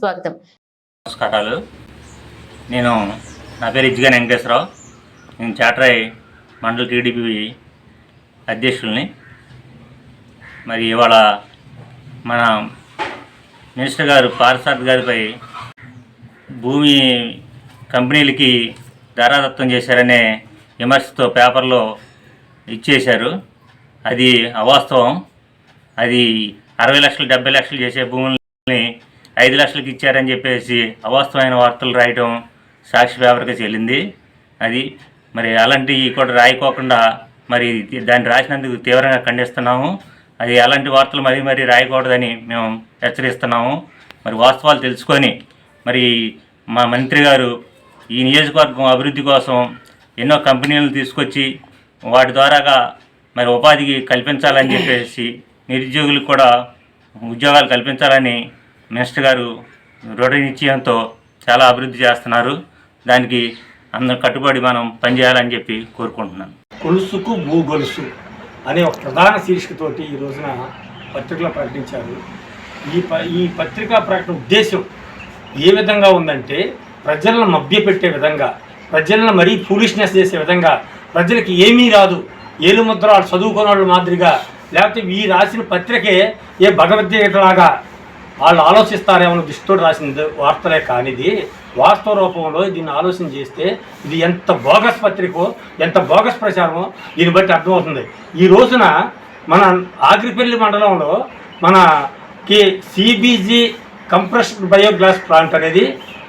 స్వాగతం. నమస్కారాలు. నేను నా పేరు ఇజ్జిగా వెంకటేశ్వరరావు. నేను చాట్రాయ్ మండల టీడీపీ అధ్యక్షుల్ని. మరి ఇవాళ మన మినిస్టర్ గారు పార్సాద్ గారిపై భూమి కంపెనీలకి ధారాదత్తం చేశారనే విమర్శతో పేపర్లో ఇచ్చేశారు. అది అవాస్తవం. అది అరవై లక్షలు డెబ్బై లక్షలు చేసే భూముల్ని ఐదు లక్షలకి ఇచ్చారని చెప్పేసి అవాస్తవమైన వార్తలు రాయటం సాక్షి పేపర్కి చెల్లింది. అది మరి అలాంటివి కూడా రాయకోకుండా మరి దాన్ని రాసినందుకు తీవ్రంగా ఖండిస్తున్నాము. అది అలాంటి వార్తలు మరీ మరీ రాయకూడదని మేము హెచ్చరిస్తున్నాము. మరి వాస్తవాలు తెలుసుకొని మరి మా మంత్రి గారు ఈ నియోజకవర్గం అభివృద్ధి కోసం ఎన్నో కంపెనీలను తీసుకొచ్చి వాటి ద్వారాగా మరి ఉపాధికి కల్పించాలని చెప్పేసి నిరుద్యోగులకు కూడా ఉద్యోగాలు కల్పించాలని మినిస్టర్ గారు దృఢ నిశ్చయంతో చాలా అభివృద్ధి చేస్తున్నారు. దానికి అందరం కట్టుబడి మనం పనిచేయాలని చెప్పి కోరుకుంటున్నాను. గొలుసుకు భూ గొలుసు అనే ఒక ప్రధాన శీర్షికతోటి ఈ రోజున పత్రికలో ప్రకటించారు. ఈ ప ఈ పత్రికా ప్రకటన ఉద్దేశం ఏ విధంగా ఉందంటే ప్రజలను మభ్యపెట్టే విధంగా ప్రజలను మరీ ఫూలిష్నెస్ చేసే విధంగా ప్రజలకి ఏమీ రాదు ఏలు ముద్ర వాళ్ళు చదువుకున్న వాళ్ళు మాదిరిగా లేకపోతే ఈ రాసిన పత్రికే ఏ భగవద్గీతలాగా వాళ్ళు ఆలోచిస్తారేమో దృష్టితో రాసిన వార్తలే కానిది. వాస్తవ రూపంలో దీన్ని ఆలోచన చేస్తే ఇది ఎంత బోగస్ పత్రికో ఎంత బోగస్ ప్రచారమో దీన్ని బట్టి అర్థమవుతుంది. ఈ రోజున మన ఆగిరిపల్లి మండలంలో మనకి సిబీజీ కంప్రెస్డ్ బయోగ్లాస్ ప్లాంట్ అనేది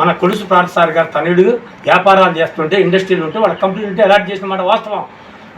మన కొలుసు ప్రాంతసారి గారు తనయుడు వ్యాపారాలు చేస్తుంటే ఇండస్ట్రీలు ఉంటే వాళ్ళ కంపెనీ ఉంటే అలాట్ చేసిన మాట వాస్తవం.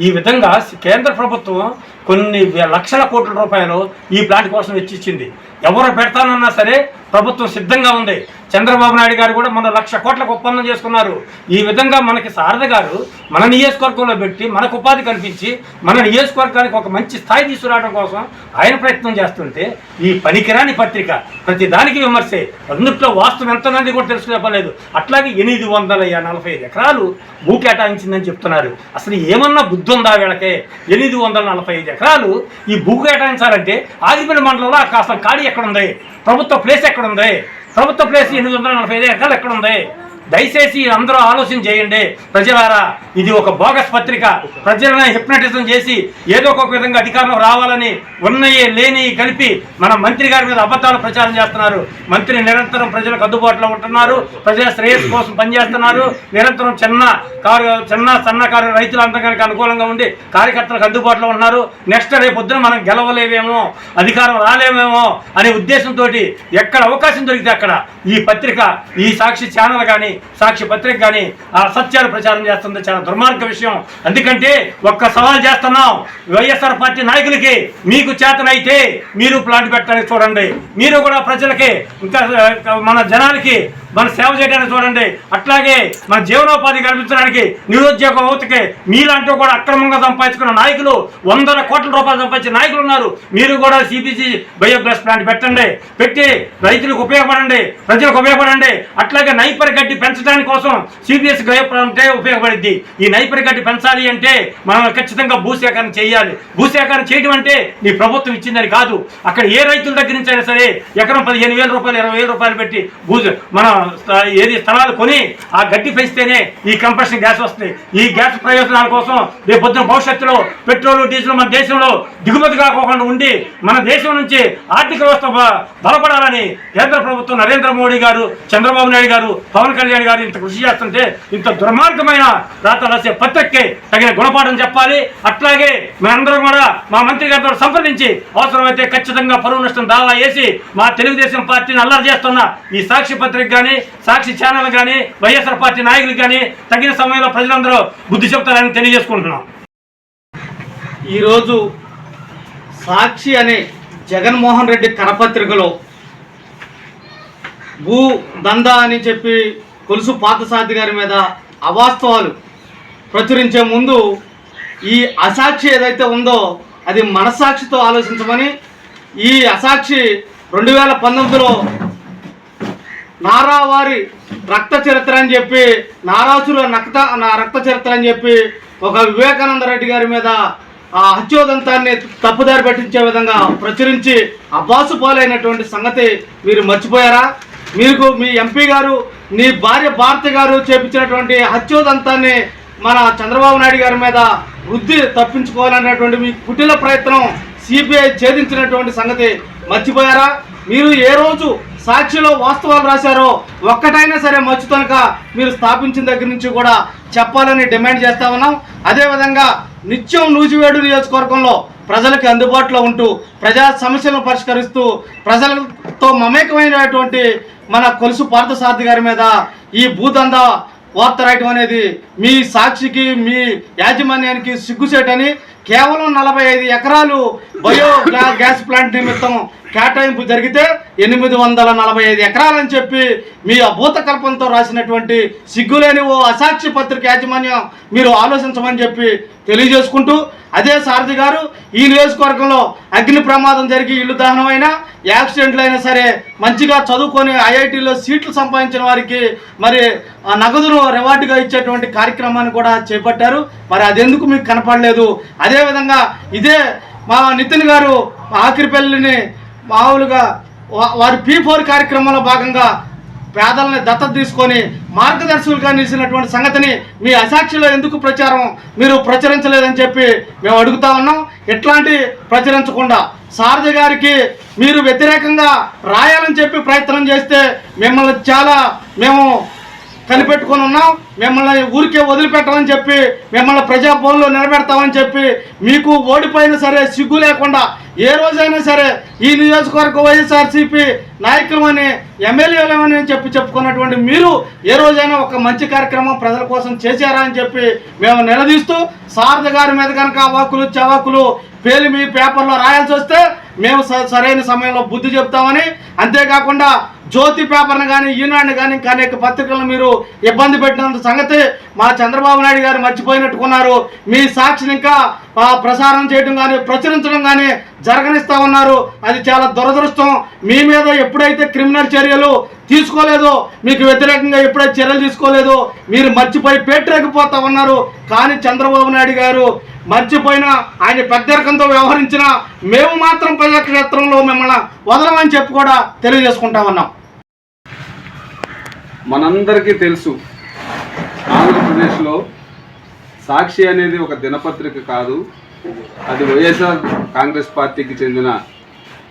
ఈ విధంగా కేంద్ర ప్రభుత్వం కొన్ని లక్షల కోట్ల రూపాయలు ఈ ప్లాంట్ కోసం వెచ్చిచ్చింది. ఎవరు పెడతానన్నా సరే ప్రభుత్వం సిద్ధంగా ఉంది. చంద్రబాబు నాయుడు గారు కూడా మన లక్ష కోట్లకు ఒప్పందం చేసుకున్నారు. ఈ విధంగా మనకి శారద గారు మన నియోజకవర్గంలో పెట్టి మనకు ఉపాధి కల్పించి మన నియోజకవర్గానికి ఒక మంచి స్థాయి తీసుకురావడం కోసం ఆయన ప్రయత్నం చేస్తుంటే ఈ పనికిరాని పత్రిక ప్రతి దానికి విమర్శే. అందుట్లో వాస్తవం ఎంతమంది కూడా తెలుసుకోలేదు అట్లాగే ఎనిమిది వందల నలభై ఐదు ఎకరాలు భూ కేటాయించిందని చెప్తున్నారు. అసలు ఏమన్నా బుద్ధి ఉందా వీళ్ళకే? ఎనిమిది వందల నలభై ఐదు ఎకరాలు ఈ భూ కేటాయించాలంటే ఆదిపల్లి మండలంలో కాస్త ఖాళీ ఎక్కడ ఉంది ప్రభుత్వ ప్లేస్ ఎక్కడ ఉంది ప్రభుత్వ ప్లేస్ ఎనిమిది వందల నలభై ఐదు ఎకరాలు ఎక్కడ ఉంది? దయచేసి అందరూ ఆలోచన చేయండి. ప్రజలారా ఇది ఒక బోగస్ పత్రిక. ప్రజలను హిప్నటిజం చేసి ఏదో ఒక విధంగా అధికారం రావాలని ఉన్నయి లేని కలిపి మన మంత్రి గారి మీద అబద్ధాలు ప్రచారం చేస్తున్నారు. మంత్రి నిరంతరం ప్రజలకు అందుబాటులో ఉంటున్నారు. ప్రజల శ్రేయస్సు కోసం పనిచేస్తున్నారు. నిరంతరం చిన్న కారు చిన్న సన్నకారు రైతులందరికీ అనుకూలంగా ఉండి కార్యకర్తలకు అందుబాటులో ఉన్నారు. నెక్స్ట్ రేపు పొద్దున మనం గెలవలేమేమో అధికారం రాలేమేమో అనే ఉద్దేశంతో ఎక్కడ అవకాశం దొరికితే అక్కడ ఈ పత్రిక ఈ సాక్షి ఛానల్ కానీ సాక్షి పత్రిక కానీ ఆ సత్యాలు ప్రచారం చేస్తుంది. చాలా దుర్మార్గ విషయం. ఎందుకంటే ఒక్క సవాల్ చేస్తున్నాం. వైఎస్ఆర్ పార్టీ నాయకులకి మీకు చేతనైతే మీరు ప్లాంట్ పెట్టడానికి చూడండి. మీరు కూడా ప్రజలకి ఇంకా మన జనానికి మన సేవ చేయడానికి చూడండి. అట్లాగే మన జీవనోపాధి కల్పించడానికి నిరుద్యోగ యువతకి మీలాంటి కూడా అక్రమంగా సంపాదించుకున్న నాయకులు వందల కోట్ల రూపాయలు సంపాదించిన నాయకులు ఉన్నారు. మీరు కూడా సిబిసి బయోగ్యాస్ ప్లాంట్ పెట్టండి. పెట్టి రైతులకు ఉపయోగపడండి. ప్రజలకు ఉపయోగపడండి. అట్లాగే నైపర్ గడ్డి పెంచడానికి కోసం సిబిఎస్ బయో ఉపయోగపడింది ఈ నైపర్ గడ్డి పెంచాలి అంటే మనం ఖచ్చితంగా భూసేకరణ చేయాలి. భూసేకరణ చేయడం అంటే నీ ప్రభుత్వం ఇచ్చిందని కాదు. అక్కడ ఏ రైతుల దగ్గర నుంచి అయినా సరే ఎకరం పదిహేను వేల రూపాయలు ఇరవై వేల రూపాయలు పెట్టి భూ మన ఏది స్థలాలు కొని ఆ గడ్డి పెంచితేనే ఈ కంప్రెషన్ గ్యాస్ వస్తుంది. ఈ గ్యాస్ ప్రయోజనాల కోసం రేపు పొద్దున భవిష్యత్తులో పెట్రోల్ డీజిల్ మన దేశంలో దిగుమతి కాకోకుండా ఉండి మన దేశం నుంచి ఆర్థిక వ్యవస్థ బలపడాలని కేంద్ర ప్రభుత్వం నరేంద్ర మోడీ గారు చంద్రబాబు నాయుడు గారు పవన్ కళ్యాణ్ గారు ఇంత కృషి చేస్తుంటే ఇంత దుర్మార్గమైన రాత రాసే పత్రికకి తగిన గుణపాఠం చెప్పాలి. అట్లాగే మనందరం కూడా మా మంత్రి గారితో సంప్రదించి అవసరమైతే ఖచ్చితంగా పరువు నష్టం దావా వేసి మా తెలుగుదేశం పార్టీని అల్లరి చేస్తున్న ఈ సాక్షి పత్రిక కానీ సాక్షి ఛానల్ కానీ వైఎస్ఆర్ పార్టీ నాయకులు కానీ తగిన సమయంలో ప్రజలందరూ బుద్ధి చెప్తారని తెలియజేసుకుంటున్నాం. ఈరోజు సాక్షి అనే జగన్మోహన్ రెడ్డి కరపత్రికలో భూ దందా అని చెప్పి కొలుసు పాతసాది గారి మీద అవాస్తవాలు ప్రచురించే ముందు ఈ అసాక్షి ఏదైతే ఉందో అది మనసాక్షితో ఆలోచించమని ఈ అసాక్షి రెండు వేల పంతొమ్మిదిలో నారావారి రక్త చరిత్ర అని చెప్పి నారాసుల రక్త నా రక్త చరిత్ర అని చెప్పి ఒక వివేకానంద రెడ్డి గారి మీద ఆ హత్యోదంతాన్ని తప్పుదారి పట్టించే విధంగా ప్రచురించి అబ్బాసు పాలైనటువంటి సంగతి మీరు మర్చిపోయారా? మీకు మీ ఎంపీ గారు నీ భార్య భారతి గారు చేపించినటువంటి హత్యోదంతాన్ని మన చంద్రబాబు నాయుడు గారి మీద వృద్ధి తప్పించుకోవాలనేటువంటి మీ కుటిల ప్రయత్నం సిబిఐ ఛేదించినటువంటి సంగతి మర్చిపోయారా? మీరు ఏ రోజు సాక్షిలో వాస్తవాలు రాశారో. ఒక్కటైనా సరే మచ్చుతనక మీరు స్థాపించిన దగ్గర నుంచి కూడా చెప్పాలని డిమాండ్ చేస్తా ఉన్నాం. అదేవిధంగా నిత్యం నూజివేడు నియోజకవర్గంలో ప్రజలకు అందుబాటులో ఉంటూ ప్రజా సమస్యలను పరిష్కరిస్తూ ప్రజలతో మమేకమైనటువంటి మన కొలుసు పార్థసారథి గారి మీద ఈ భూదందా వార్త రాయటం అనేది మీ సాక్షికి మీ యాజమాన్యానికి సిగ్గుసేటని కేవలం నలభై ఐదు ఎకరాలు బయో గ్యాస్ ప్లాంట్ నిమిత్తం కేటాయింపు జరిగితే ఎనిమిది వందల నలభై ఐదు ఎకరాలని చెప్పి మీ అభూతకల్పంతో రాసినటువంటి సిగ్గులేని ఓ అసాక్షి పత్రిక యాజమాన్యం మీరు ఆలోచించమని చెప్పి తెలియజేసుకుంటూ అదే సారథి గారు ఈ నియోజకవర్గంలో అగ్ని ప్రమాదం జరిగి ఇల్లు దహనమైనా యాక్సిడెంట్లు అయినా సరే మంచిగా చదువుకొని ఐఐటీలో సీట్లు సంపాదించిన వారికి మరి ఆ నగదును రివార్డుగా ఇచ్చేటువంటి కార్యక్రమాన్ని కూడా చేపట్టారు. మరి అదెందుకు మీకు కనపడలేదు? అదేవిధంగా ఇదే మా నితిన్ గారు ఆఖరిపల్లిని మామూలుగా వారి పీ ఫోర్ కార్యక్రమంలో భాగంగా పేదలని దత్తత తీసుకొని మార్గదర్శకులుగా నిలిచినటువంటి సంగతిని మీ అసాక్షిలో ఎందుకు ప్రచారం మీరు ప్రచురించలేదని చెప్పి మేము అడుగుతా ఉన్నాం. ఇట్లాంటి ప్రచురించకుండా సారథి గారికి మీరు వ్యతిరేకంగా రాయాలని చెప్పి ప్రయత్నం చేస్తే మిమ్మల్ని చాలా మేము కనిపెట్టుకొని ఉన్నాం. మిమ్మల్ని ఊరికే వదిలిపెట్టమని చెప్పి మిమ్మల్ని ప్రజాభవన్లో నిలబెడతామని చెప్పి మీకు ఓడిపోయినా సరే సిగ్గు లేకుండా ఏ రోజైనా సరే ఈ నియోజకవర్గ వైఎస్ఆర్సీపీ నాయకులమని ఎమ్మెల్యేలమని చెప్పి చెప్పుకున్నటువంటి మీరు ఏ రోజైనా ఒక మంచి కార్యక్రమం ప్రజల కోసం చేశారా అని చెప్పి మేము నిలదీస్తూ సారథి గారి మీద కనుక అవాకులు చవాకులు పేలిమి పేపర్లో రాయాల్సి వస్తే మేము స- సరైన సమయంలో బుద్ధి చెప్తామని అంతేకాకుండా జ్యోతి పేపర్ని కానీ ఈనాడుని కానీ ఇంకా అనేక పత్రికలను మీరు ఇబ్బంది పెట్టినంత సంగతి మా చంద్రబాబు నాయుడు గారు మర్చిపోయినట్టుకున్నారు. మీ సాక్షిని ఇంకా ప్రసారం చేయడం కానీ ప్రచురించడం కానీ జరగనిస్తా ఉన్నారు. అది చాలా దురదృష్టం. మీ మీద ఎప్పుడైతే క్రిమినల్ చర్యలు తీసుకోలేదో మీకు వ్యతిరేకంగా ఎప్పుడైతే చర్యలు తీసుకోలేదో మీరు మర్చిపోయి పేటరేగిపోతా ఉన్నారు. కానీ చంద్రబాబు నాయుడు గారు మర్చిపోయిన ఆయన పెద్దరికంతో వ్యవహరించిన మేము మాత్రం ప్రజాక్షేత్రంలో మిమ్మల్ని వదలమని చెప్పి కూడా తెలియజేసుకుంటా ఉన్నాం. మనందరికీ తెలుసు ఆంధ్రప్రదేశ్లో సాక్షి అనేది ఒక దినపత్రిక కాదు. అది వైఎస్ఆర్ కాంగ్రెస్ పార్టీకి చెందిన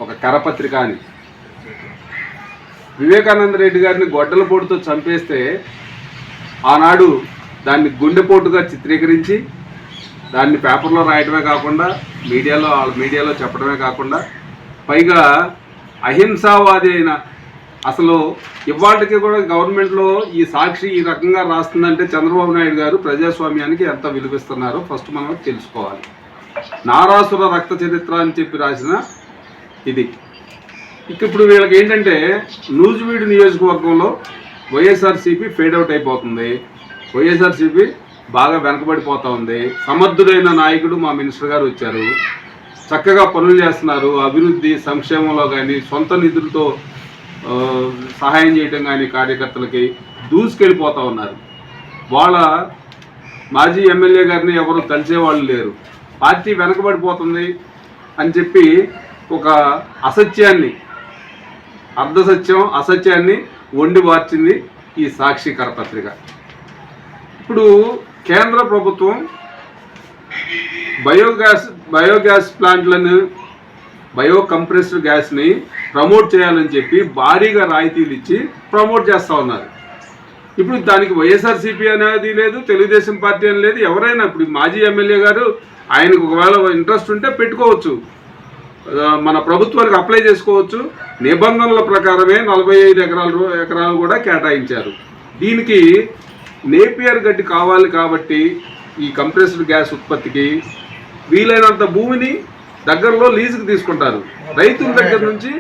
ఒక కరపత్రిక అని. వివేకానంద రెడ్డి గారిని గొడ్డల పోటుతో చంపేస్తే ఆనాడు దాన్ని గుండెపోటుగా చిత్రీకరించి దాన్ని పేపర్లో రాయటమే కాకుండా మీడియాలో మీడియాలో చెప్పడమే కాకుండా పైగా అహింసావాది అయిన అసలు ఇవాళకి కూడా గవర్నమెంట్లో ఈ సాక్షి ఈ రకంగా రాస్తుందంటే చంద్రబాబు నాయుడు గారు ప్రజాస్వామ్యానికి ఎంత విలువిస్తున్నారో ఫస్ట్ మనం తెలుసుకోవాలి. నారాసుర రక్త చరిత్ర అని చెప్పి రాసిన ఇది. ఇప్పుడు వీళ్ళకి ఏంటంటే నూజివీడు నియోజకవర్గంలో వైఎస్ఆర్సీపీ ఫేడ్ అవుట్ అయిపోతుంది. వైఎస్ఆర్సీపీ బాగా వెనకబడిపోతూ ఉంది. సమర్థుడైన నాయకుడు మా మినిస్టర్ గారు వచ్చారు. చక్కగా పనులు చేస్తున్నారు. అభివృద్ధి సంక్షేమంలో కానీ సొంత నిధులతో సహాయం చేయడం కానీ కార్యకర్తలకి దూసుకెళ్ళిపోతూ ఉన్నారు. వాళ్ళ మాజీ ఎమ్మెల్యే గారిని ఎవరు కలిసేవాళ్ళు లేరు. పార్టీ వెనకబడిపోతుంది అని చెప్పి ఒక అసత్యాన్ని అర్ధసత్యం అసత్యాన్ని వండి వార్చింది ఈ సాక్షి కరపత్రిక ఇప్పుడు కేంద్ర ప్రభుత్వం బయోగ్యాస్ బయోగ్యాస్ ప్లాంట్లను బయో కంప్రెస్డ్ గ్యాస్ని ప్రమోట్ చేయాలని చెప్పి భారీగా రాయితీలు ఇచ్చి ప్రమోట్ చేస్తూ ఉన్నారు. ఇప్పుడు దానికి వైఎస్ఆర్సీపీ అనేది లేదు తెలుగుదేశం పార్టీ అని లేదు ఎవరైనా ఇప్పుడు మాజీ ఎమ్మెల్యే గారు ఆయనకు ఒకవేళ ఇంట్రెస్ట్ ఉంటే పెట్టుకోవచ్చు. మన ప్రభుత్వానికి అప్లై చేసుకోవచ్చు. నిబంధనల ప్రకారమే నలభై ఐదు ఎకరాలు ఎకరాలు కూడా కేటాయించారు. దీనికి నేపియర్ గడ్డి కావాలి కాబట్టి ఈ కంప్రెస్డ్ గ్యాస్ ఉత్పత్తికి వీలైనంత భూమిని దగ్గరలో లీజుకు తీసుకుంటారు. రైతుల దగ్గర నుంచి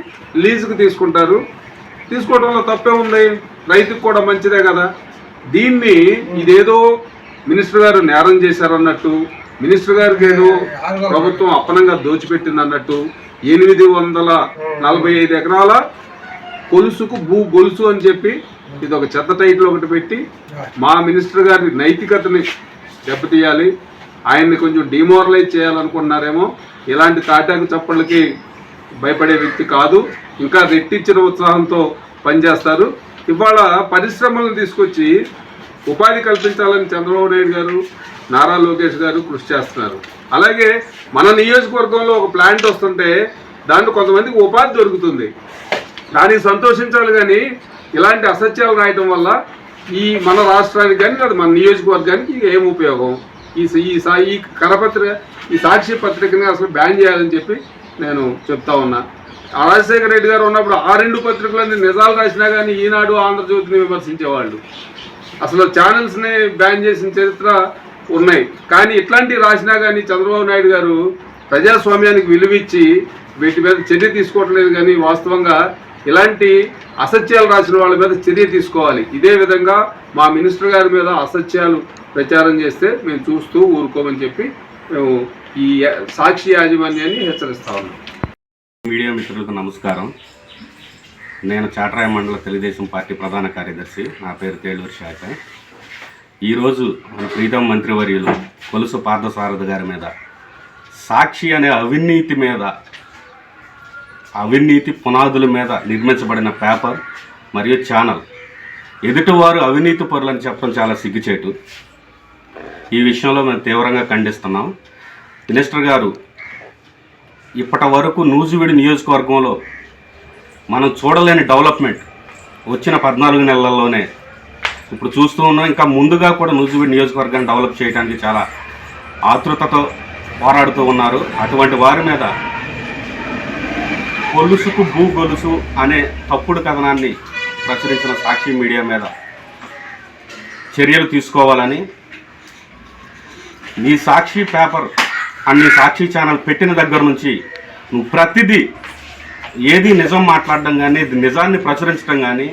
లీజుకు తీసుకుంటారు. తీసుకోవడంలో తప్పే ఉంది. రైతుకు కూడా మంచిదే కదా. దీన్ని ఇదేదో మినిస్టర్ గారు నేరం చేశారు అన్నట్టు మినిస్టర్ గారికి ఏదో ప్రభుత్వం అప్పనంగా దోచిపెట్టింది అన్నట్టు ఎనిమిది వందల నలభై ఐదు ఎకరాల కొలుసుకు భూ గొలుసు అని చెప్పి ఇది ఒక చెత్త టైటిల్ ఒకటి పెట్టి మా మినిస్టర్ గారి నైతికతని దెబ్బతీయాలి. ఆయన్ని కొంచెం డిమోరలైజ్ చేయాలనుకుంటున్నారేమో. ఇలాంటి తాటాకు చప్పళ్ళకి భయపడే వ్యక్తి కాదు. ఇంకా రెట్టించిన ఉత్సాహంతో పనిచేస్తారు. ఇవాళ పరిశ్రమలను తీసుకొచ్చి ఉపాధి కల్పించాలని చంద్రబాబు నాయుడు గారు నారా లోకేష్ గారు కృషి చేస్తున్నారు. అలాగే మన నియోజకవర్గంలో ఒక ప్లాంట్ వస్తుంటే దాంట్లో కొంతమందికి ఉపాధి దొరుకుతుంది. దానికి సంతోషించాలి కానీ ఇలాంటి అసత్యాలు రాయటం వల్ల ఈ మన రాష్ట్రానికి కానీ లేదా మన నియోజకవర్గానికి ఏం ఉపయోగం? ఈ ఈ సా- ఈ కరపత్ర ఈ సాక్షి పత్రికని అసలు బ్యాన్ చేయాలని చెప్పి నేను చెప్తా ఉన్నా. రాజశేఖర రెడ్డి గారు ఉన్నప్పుడు ఆ రెండు పత్రికలన్నీ నిజాలు రాసినా కానీ ఈనాడు ఆంధ్రజ్యోతిని విమర్శించేవాళ్ళు. అసలు ఛానల్స్ని బ్యాన్ చేసిన చరిత్ర ఉన్నాయి. కానీ ఇట్లాంటివి రాసినా కానీ చంద్రబాబు నాయుడు గారు ప్రజాస్వామ్యానికి విలువిచ్చి వీటి మీద చర్య తీసుకోవట్లేదు కానీ వాస్తవంగా ఇలాంటి అసత్యాలు రాసిన వాళ్ళ మీద చర్య తీసుకోవాలి. ఇదే విధంగా మా మినిస్టర్ గారి మీద అసత్యాలు ప్రచారం చేస్తే మేము చూస్తూ ఊరుకోమని చెప్పి మేము ఈ సాక్షి యాజమాన్యాన్ని హెచ్చరిస్తా ఉన్నాం. మీడియా మిత్రులకు నమస్కారం. నేను చాటరాయ మండల తెలుగుదేశం పార్టీ ప్రధాన కార్యదర్శి. నా పేరు తేలూరు శాఖ. ఈరోజు మన ప్రీతం మంత్రివర్యులు కొలుసు పార్థసారథి గారి మీద సాక్షి అనే అవినీతి మీద అవినీతి పునాదుల మీద నిర్మించబడిన పేపర్ మరియు ఛానల్. ఎదుటివారు అవినీతి పరులని చెప్పడం చాలా సిగ్గుచేటు. ఈ విషయంలో మేము తీవ్రంగా ఖండిస్తున్నాం. మినిస్టర్ గారు ఇప్పటి వరకు నూజివీడి నియోజకవర్గంలో మనం చూడలేని డెవలప్మెంట్ వచ్చిన పద్నాలుగు నెలల్లోనే ఇప్పుడు చూస్తూ ఉన్నాం. ఇంకా ముందుగా కూడా నూజివీడి నియోజకవర్గాన్ని డెవలప్ చేయడానికి చాలా ఆతృతతో పోరాడుతూ ఉన్నారు. అటువంటి వారి మీద గొలుసుకు భూ గొలుసు అనే తప్పుడు కథనాన్ని ప్రచురించిన సాక్షి మీడియా మీద చర్యలు తీసుకోవాలని నీ సాక్షి పేపర్ అన్ని సాక్షి ఛానల్ పెట్టిన దగ్గర నుంచి నువ్వు ప్రతిదీ ఏది నిజం మాట్లాడడం కానీ నిజాన్ని ప్రచురించడం కానీ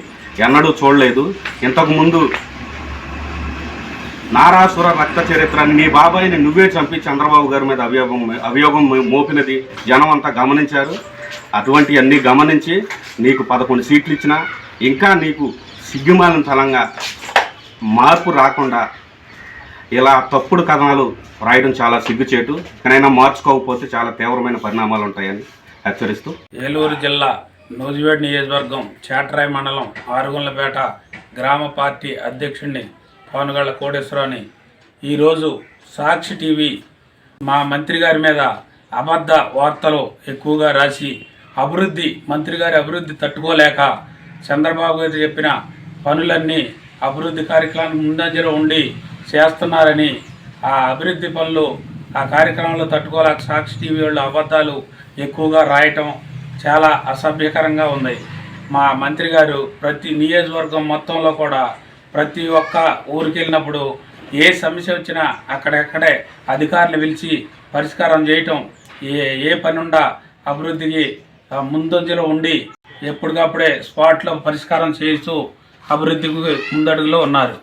ఎన్నడూ చూడలేదు. ఇంతకుముందు నారాసుర రక్త చరిత్రని నీ బాబాయిని నువ్వే చంపి చంద్రబాబు గారి మీద అభియోగం అభియోగం మోపినది జనం అంతా గమనించారు. అటువంటివన్నీ గమనించి నీకు పదకొండు సీట్లు ఇచ్చినా ఇంకా నీకు సిగ్గుమాలిన తలంగా మార్పు రాకుండా ఇలా తప్పుడు కథనాలు రాయడం చాలా సిగ్గుచేటు. ఎక్కడైనా మార్చుకోకపోతే చాలా తీవ్రమైన పరిణామాలు ఉంటాయని హెచ్చరిస్తూ. ఏలూరు జిల్లా నూజివేడ్ నియోజకవర్గం చేటరాయ్ మండలం ఆరుగుండ్లపేట గ్రామ పార్టీ అధ్యక్షుడిని పవన్గళ్ళ కోటేశ్వరరావుని ఈరోజు సాక్షి టీవీ మా మంత్రి గారి మీద అబద్ధ వార్తలు ఎక్కువగా రాసి అభివృద్ధి మంత్రి గారి అభివృద్ధి తట్టుకోలేక చంద్రబాబు గారు చెప్పిన పనులన్నీ అభివృద్ధి కార్యక్రమం ముందంజలో ఉండి చేస్తున్నారని ఆ అభివృద్ధి పనులు ఆ కార్యక్రమంలో తట్టుకోలేక సాక్షి టీవీ వాళ్ళు అబద్ధాలు ఎక్కువగా రాయటం చాలా అసభ్యకరంగా ఉంది. మా మంత్రి గారు ప్రతి నియోజకవర్గం మొత్తంలో కూడా ప్రతి ఒక్క ఊరికి వెళ్ళినప్పుడు ఏ సమస్య వచ్చినా అక్కడెక్కడే అధికారులు పిలిచి పరిష్కారం చేయటం ఏ ఏ పనుండా అభివృద్ధికి ముందంజలో ఉండి ఎప్పటికప్పుడే స్పాట్లో పరిష్కారం చేస్తూ అభివృద్ధికి ముందడుగులో ఉన్నారు.